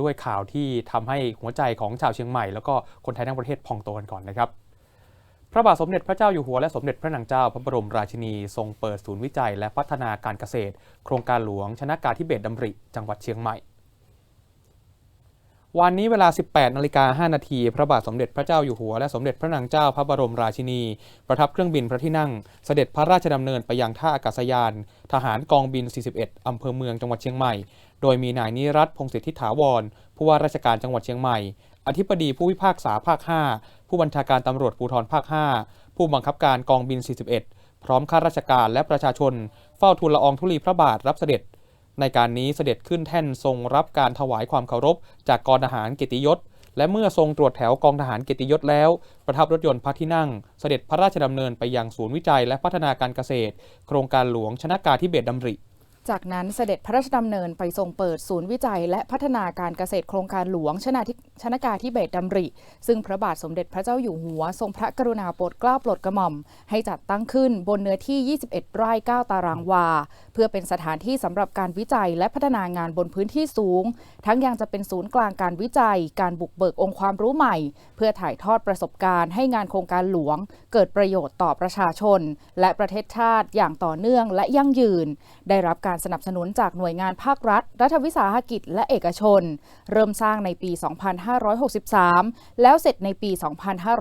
ด้วยข่าวที่ทำให้หัวใจของชาวเชียงใหม่แล้วก็คนไทยทั้งประเทศพองโตกันก่อนนะครับพระบาทสมเด็จพระเจ้าอยู่หัวและสมเด็จพระนางเจ้าพระบรมราชินีทรงเปิดศูนย์วิจัยและพัฒนาการเกษตร โครงการหลวงชนะการทิเบตดำริ จังหวัดเชียงใหม่ วันนี้เวลา 18นาฬิกา5นาทีพระบาทสมเด็จพระเจ้าอยู่หัวและสมเด็จพระนางเจ้าพระบรมราชินี ประทับเครื่องบินพระที่นั่ง เสด็จพระราชดำเนินไปยังท่าอากาศยาน ทหารกองบิน 41 อำเภอเมืองจังหวัดเชียงใหม่ โดยมีนายนิรัตพงศิษฐิถาวร ผู้ว่าราชการจังหวัดเชียงใหม่ อธิบดีผู้พิพากษาภาค 5 ผู้บัญชาการตำรวจภูธรภาค 5 ผู้บังคับการกองบิน 41 พร้อมข้าราชการและประชาชน เฝ้าทูลละอองธุลีพระบาทรับเสด็จ ในการนี้เสด็จขึ้นแท่นทรงรับการถวายความเคารพ จากกองทหารเกียรติยศ และเมื่อทรงตรวจแถวกองทหารเกียรติยศแล้ว ประทับรถยนต์พระที่นั่ง เสด็จพระราชดำเนินไปยังศูนย์วิจัยและพัฒนาการเกษตร โครงการหลวงชนะการทิเบตดำริ จากนั้นเสด็จพระราชดำเนินไปทรงเปิดศูนย์วิจัย และพัฒนาการเกษตรโครงการหลวงชนาชนากาธิเบศรดำริ ซึ่งพระบาทสมเด็จพระเจ้าอยู่หัว ทรงพระกรุณาโปรดเกล้าโปรดกระหม่อม ให้จัดตั้งขึ้นบนเนื้อที่ 21 ไร่ 9 ตารางวา เพื่อเป็นสถานที่สำหรับการวิจัยและพัฒนางานบนพื้นที่สูง ทั้งยังจะเป็นศูนย์กลางการวิจัย การบุกเบิกองค์ความรู้ใหม่ เพื่อถ่ายทอดประสบการณ์ให้งานโครงการหลวง เกิดประโยชน์ต่อประชาชน และประเทศชาติอย่างต่อเนื่องและยั่งยืน ได้รับการการสนับสนุนจากหน่วยงานภาครัฐ รัฐวิสาหกิจและเอกชน เริ่มสร้างในปี 2563 แล้วเสร็จในปี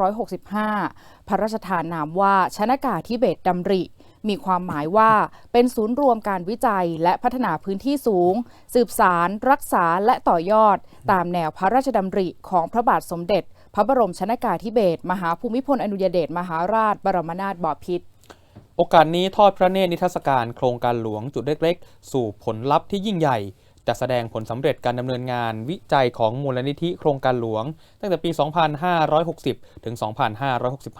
2565 พระราชทานนามว่าชนากาทิเบตดำริมีความหมายว่าเป็นศูนย์รวมการวิจัยและพัฒนาพื้นที่สูง สืบสาร รักษาและต่อยอด ตามแนวพระราชดำริของพระบาทสมเด็จ พระบรมชนากาธิเบศรมหาภูมิพลอดุลยเดชมหาราช บรมนาถบพิตร โอกาสนี้ทอดพระเนตรนิทรรศการโครงการหลวงจุดเล็กๆ สู่ผลลัพธ์ที่ยิ่งใหญ่จะแสดงผลสำเร็จการดำเนินงานวิจัยของมูลนิธิโครงการหลวง ตั้งแต่ปี 2560 ถึง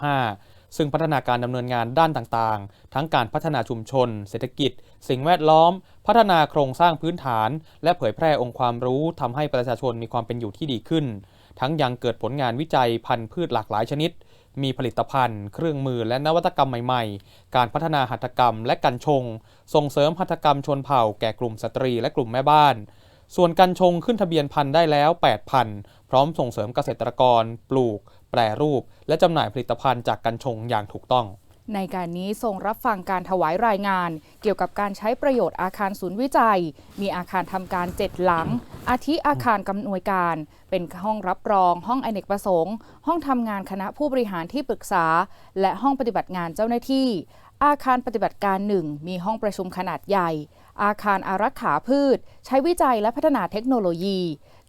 2565 ซึ่งพัฒนาการดำเนินงานด้านต่างๆ ทั้งการพัฒนาชุมชน เศรษฐกิจ สิ่งแวดล้อม พัฒนาโครงสร้างพื้นฐาน และเผยแพร่องค์ความรู้ทำให้ประชาชนมีความเป็นอยู่ที่ดีขึ้น ทั้งยังเกิดผลงานวิจัยพันธุ์พืชหลากหลายชนิด มีผลิตภัณฑ์ เครื่องมือและนวัตกรรมใหม่ๆ การพัฒนาหัตถกรรมและกันชง ส่งเสริมหัตถกรรมชนเผ่าแก่กลุ่มสตรีและกลุ่มแม่บ้าน ส่วนกันชงขึ้นทะเบียนพันธุ์ได้แล้ว8พันพร้อมส่งเสริมเกษตรกร ปลูก แปรรูป และจำหน่ายผลิตภัณฑ์จากกันชงอย่างถูกต้อง ในการนี้ทรงรับฟังการถวายรายงาน เกี่ยวกับการใช้ประโยชน์อาคารศูนย์วิจัย มีอาคารทำการเจ็ดหลัง อาทิอาคารกำนวยการ เป็นห้องรับรอง ห้องอเนกประสงค์ ห้องทำงานคณะผู้บริหารที่ปรึกษา และห้องปฏิบัติงานเจ้าหน้าที่ อาคารปฏิบัติการหนึ่งมีห้องประชุมขนาดใหญ่ อาคารอารักขาพืช ใช้วิจัยและพัฒนาเทคโนโลยี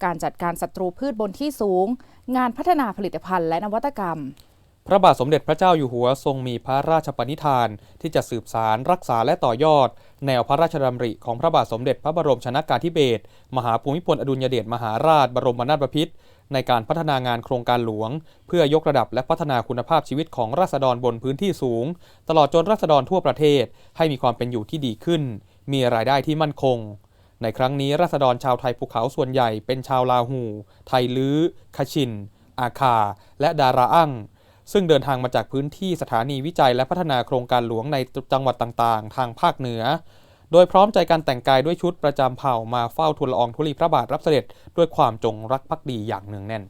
การจัดการศัตรูพืชบนที่สูง งานพัฒนาผลิตภัณฑ์และนวัตกรรม พระบาทสมเด็จพระเจ้าอยู่หัวทรงมีพระราชปณิธาน ที่จะสืบสารรักษาและต่อยอด แนวพระราชดำริของพระบาทสมเด็จพระบรมชนากาธิเบศรมหาภูมิพลอดุลยเดชมหาราชบรมนาถบพิตรในการพัฒนางานโครงการหลวง เพื่อยกระดับและพัฒนาคุณภาพชีวิตของราษฎรบนพื้นที่สูง ตลอดจนราษฎรทั่วประเทศ ให้มีความเป็นอยู่ที่ดีขึ้น มีรายได้ที่มั่นคง ในครั้งนี้ราษฎรชาวไทยภูเขาส่วนใหญ่เป็นชาวลาหู ไทยลื้อคชิน อาคา และดาราอั่ง ซึ่งเดินทางมาจากพื้นที่สถานีวิจัยและพัฒนาโครงการหลวงในจังหวัดต่างๆ ทางภาคเหนือ โดยพร้อมใจการแต่งกายด้วยชุดประจำเผ่ามาเฝ้าทูลละอองธุลีพระบาทรับเสด็จด้วยความจงรักภักดีอย่างเนืองแน่น